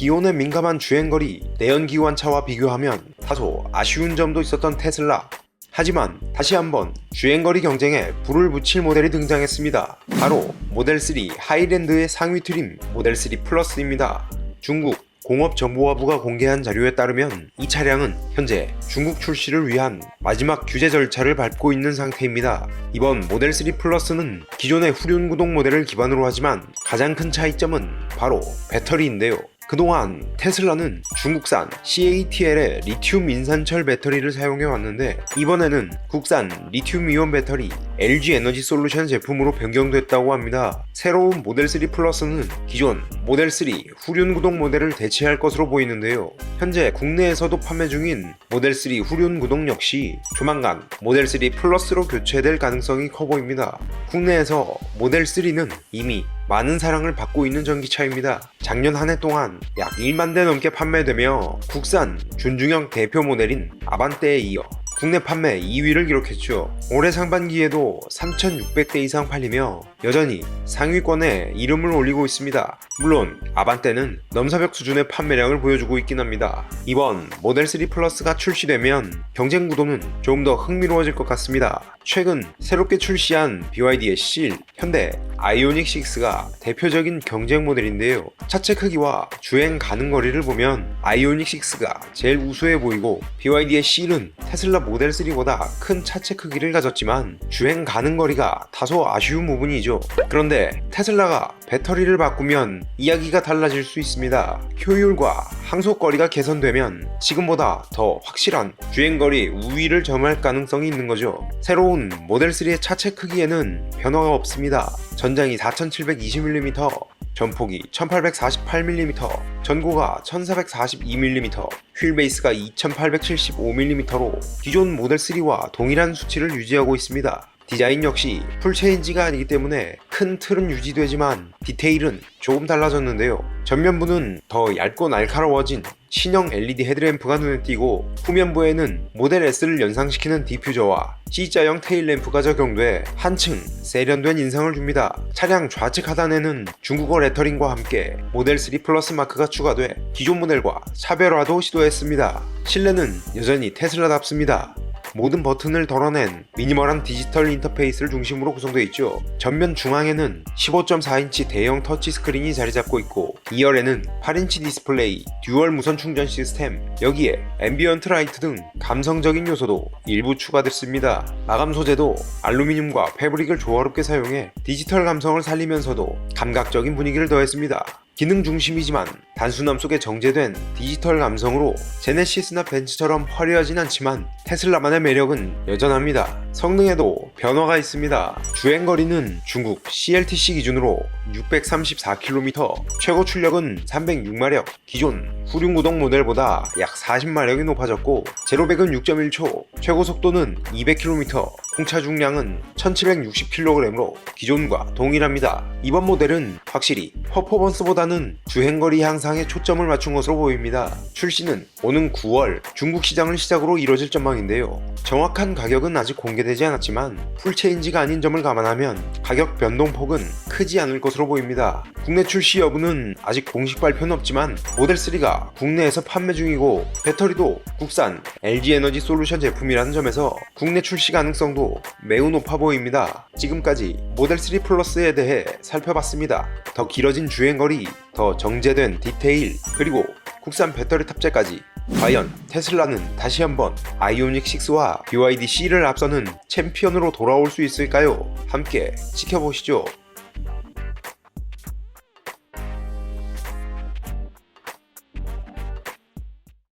기온에 민감한 주행거리, 내연기관차와 비교하면 다소 아쉬운 점도 있었던 테슬라. 하지만 다시 한번 주행거리 경쟁에 불을 붙일 모델이 등장했습니다. 바로 모델 3 하이랜드의 상위 트림 모델 3 플러스입니다. 중국 공업정보화부가 공개한 자료에 따르면 이 차량은 현재 중국 출시를 위한 마지막 규제 절차를 밟고 있는 상태입니다. 이번 모델 3 플러스는 기존의 후륜 구동 모델을 기반으로 하지만 가장 큰 차이점은 바로 배터리인데요. 그동안 테슬라는 중국산 CATL의 리튬 인산철 배터리를 사용해 왔는데 이번에는 국산 리튬 이온 배터리 LG 에너지 솔루션 제품으로 변경됐다고 합니다. 새로운 모델 3 플러스는 기존 모델 3 후륜 구동 모델을 대체할 것으로 보이는데요. 현재 국내에서도 판매 중인 모델 3 후륜 구동 역시 조만간 모델 3 플러스로 교체될 가능성이 커 보입니다. 국내에서 모델 3는 이미 많은 사랑을 받고 있는 전기차입니다. 작년 한 해 동안 약 1만 대 넘게 판매되며 국산 준중형 대표 모델인 아반떼에 이어 국내 판매 2위를 기록했죠. 올해 상반기에도 3,600대 이상 팔리며 여전히 상위권에 이름을 올리고 있습니다. 물론 아반떼는 넘사벽 수준의 판매량을 보여주고 있긴 합니다. 이번 모델 3 플러스가 출시되면 경쟁 구도는 조금 더 흥미로워질 것 같습니다. 최근 새롭게 출시한 BYD의 실, 현대 아이오닉 6가 대표적인 경쟁 모델인데요. 차체 크기와 주행 가능 거리를 보면 아이오닉 6가 제일 우수해 보이고 BYD의 실은 테슬라 모델 3보다 큰 차체 크기를 가졌지만 주행 가능 거리가 다소 아쉬운 부분이죠. 그런데 테슬라가 배터리를 바꾸면 이야기가 달라질 수 있습니다. 효율과 항속거리가 개선되면 지금보다 더 확실한 주행거리 우위를 점할 가능성이 있는 거죠. 새로운 모델 3의 차체 크기에는 변화가 없습니다. 전장이 4720mm, 전폭이 1848mm, 전고가 1442mm, 휠베이스가 2875mm로 기존 모델 3와 동일한 수치를 유지하고 있습니다. 디자인 역시 풀체인지가 아니기 때문에 큰 틀은 유지되지만 디테일은 조금 달라졌는데요. 전면부는 더 얇고 날카로워진 신형 LED 헤드램프가 눈에 띄고 후면부에는 모델 S를 연상시키는 디퓨저와 C자형 테일램프가 적용돼 한층 세련된 인상을 줍니다. 차량 좌측 하단에는 중국어 레터링과 함께 모델 3 플러스 마크가 추가돼 기존 모델과 차별화도 시도했습니다. 실내는 여전히 테슬라답습니다. 모든 버튼을 덜어낸 미니멀한 디지털 인터페이스를 중심으로 구성되어 있죠. 전면 중앙에는 15.4인치 대형 터치 스크린이 자리 잡고 있고 2열에는 8인치 디스플레이, 듀얼 무선 충전 시스템, 여기에 앰비언트 라이트 등 감성적인 요소도 일부 추가됐습니다. 마감 소재도 알루미늄과 패브릭을 조화롭게 사용해 디지털 감성을 살리면서도 감각적인 분위기를 더했습니다. 기능 중심이지만 단순함 속에 정제된 디지털 감성으로 제네시스나 벤츠처럼 화려하진 않지만 테슬라만의 매력은 여전합니다. 성능에도 변화가 있습니다. 주행거리는 중국 CLTC 기준으로 634km, 최고 출력은 306마력, 기존 후륜구동 모델보다 약 40마력이 높아졌고 제로백은 6.1초, 최고 속도는 200km, 공차 중량은 1760kg으로 기존과 동일합니다. 이번 모델은 확실히 퍼포먼스보다는 주행거리 향상에 초점을 맞춘 것으로 보입니다. 출시는 오는 9월 중국 시장을 시작으로 이뤄질 전망인데요. 정확한 가격은 아직 공개되지 않았지만 풀체인지가 아닌 점을 감안하면 가격 변동폭은 크지 않을 것으로 보입니다. 국내 출시 여부는 아직 공식 발표는 없지만 모델 3가 국내에서 판매 중이고 배터리도 국산 LG 에너지 솔루션 제품이라는 점에서 국내 출시 가능성 도 매우 높아 보입니다. 지금까지 모델 3 플러스에 대해 살펴봤습니다. 더 길어진 주행거리, 더 정제된 디테일, 그리고 국산 배터리 탑재까지 과연 테슬라는 다시 한번 아이오닉 6와 BYD C를 앞서는 챔피언으로 돌아올 수 있을까요? 함께 지켜보시죠.